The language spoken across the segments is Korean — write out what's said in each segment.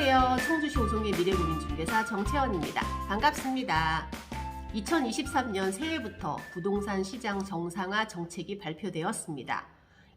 안녕하세요. 청주시 오송의 미래국민중개사 정채원입니다. 반갑습니다. 2023년 새해부터 부동산 시장 정상화 정책이 발표되었습니다.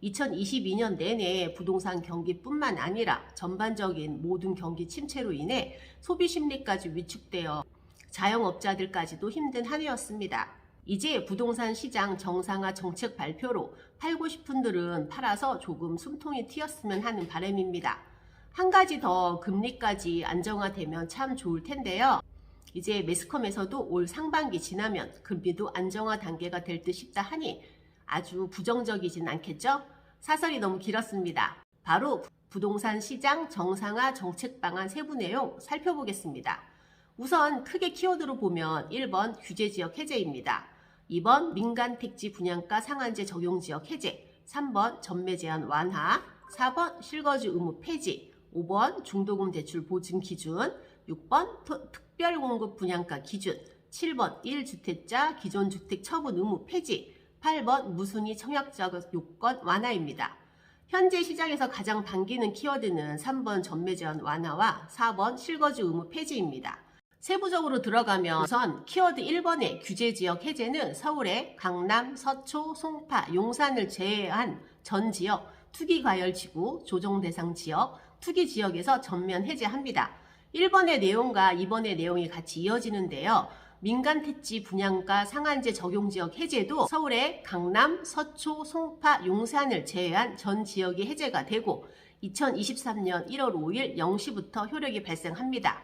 2022년 내내 부동산 경기뿐만 아니라 전반적인 모든 경기 침체로 인해 소비 심리까지 위축되어 자영업자들까지도 힘든 한 해였습니다. 이제 부동산 시장 정상화 정책 발표로 팔고 싶은 들은 팔아서 조금 숨통이 튀었으면 하는 바람입니다. 한 가지 더 금리까지 안정화되면 참 좋을 텐데요. 이제 매스컴에서도 올 상반기 지나면 금리도 안정화 단계가 될 듯 싶다 하니 아주 부정적이진 않겠죠? 사설이 너무 길었습니다. 바로 부동산 시장 정상화 정책 방안 세부 내용 살펴보겠습니다. 우선 크게 키워드로 보면 1번 규제 지역 해제입니다. 2번 민간 택지 분양가 상한제 적용 지역 해제, 3번 전매 제한 완화, 4번 실거주 의무 폐지, 5번 중도금 대출 보증 기준, 6번 특별 공급 분양가 기준, 7번 1주택자 기존 주택 처분 의무 폐지, 8번 무순위 청약자 요건 완화입니다. 현재 시장에서 가장 당기는 키워드는 3번 전매 제한 완화와 4번 실거주 의무 폐지입니다. 세부적으로 들어가면 우선 키워드 1번의 규제 지역 해제는 서울의 강남, 서초, 송파, 용산을 제외한 전 지역 투기 과열 지구 조정 대상 지역 투기 지역에서 전면 해제합니다. 1번의 내용과 2번의 내용이 같이 이어지는데요. 민간 택지 분양가 상한제 적용 지역 해제도 서울의 강남, 서초, 송파, 용산을 제외한 전 지역이 해제가 되고 2023년 1월 5일 0시부터 효력이 발생합니다.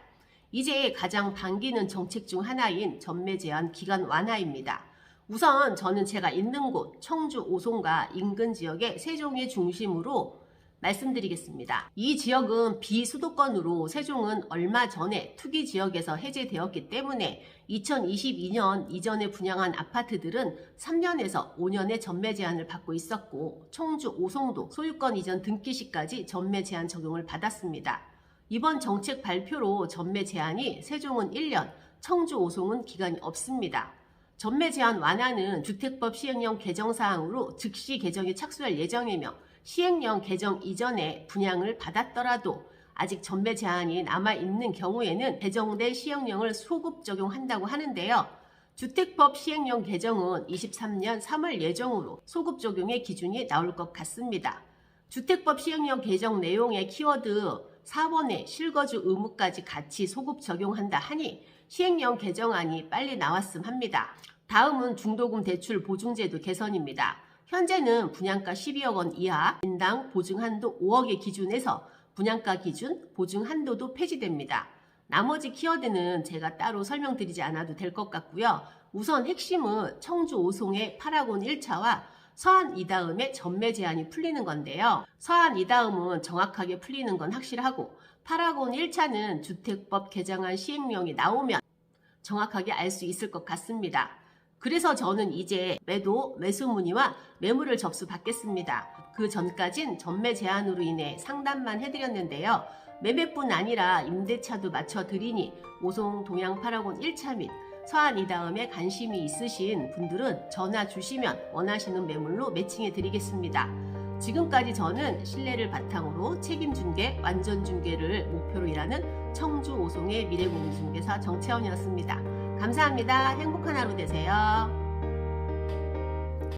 이제 가장 당기는 정책 중 하나인 전매 제한 기간 완화입니다. 우선 저는 제가 있는 곳 청주 오송과 인근 지역의 세종의 중심으로 말씀드리겠습니다. 이 지역은 비수도권으로 세종은 얼마 전에 투기 지역에서 해제되었기 때문에 2022년 이전에 분양한 아파트들은 3년에서 5년의 전매 제한을 받고 있었고 청주 오송도 소유권 이전 등기 시까지 전매 제한 적용을 받았습니다. 이번 정책 발표로 전매 제한이 세종은 1년, 청주 오송은 기간이 없습니다. 전매 제한 완화는 주택법 시행령 개정 사항으로 즉시 개정에 착수할 예정이며 시행령 개정 이전에 분양을 받았더라도 아직 전매 제한이 남아 있는 경우에는 개정된 시행령을 소급 적용한다고 하는데요. 주택법 시행령 개정은 23년 3월 예정으로 소급 적용의 기준이 나올 것 같습니다. 주택법 시행령 개정 내용의 키워드 4번의 실거주 의무까지 같이 소급 적용한다 하니 시행령 개정안이 빨리 나왔음 합니다. 다음은 중도금 대출 보증제도 개선입니다. 현재는 분양가 12억 원 이하, 인당 보증 한도 5억의 기준에서 분양가 기준, 보증 한도도 폐지됩니다. 나머지 키워드는 제가 따로 설명드리지 않아도 될 것 같고요. 우선 핵심은 청주 오송의 파라곤 1차와 서한 이다음의 전매 제한이 풀리는 건데요. 서한 이다음은 정확하게 풀리는 건 확실하고 파라곤 1차는 주택법 개정안 시행령이 나오면 정확하게 알 수 있을 것 같습니다. 그래서 저는 이제 매도, 매수 문의와 매물을 접수받겠습니다. 그 전까진 전매 제한으로 인해 상담만 해드렸는데요. 매매뿐 아니라 임대차도 맞춰드리니 오송 동양 파라곤 1차 및 서한 이 다음에 관심이 있으신 분들은 전화 주시면 원하시는 매물로 매칭해 드리겠습니다. 지금까지 저는 신뢰를 바탕으로 책임 중개, 완전 중개를 목표로 일하는 청주 오송의 미래공인중개사 정채원이었습니다. 감사합니다. 행복한 하루 되세요.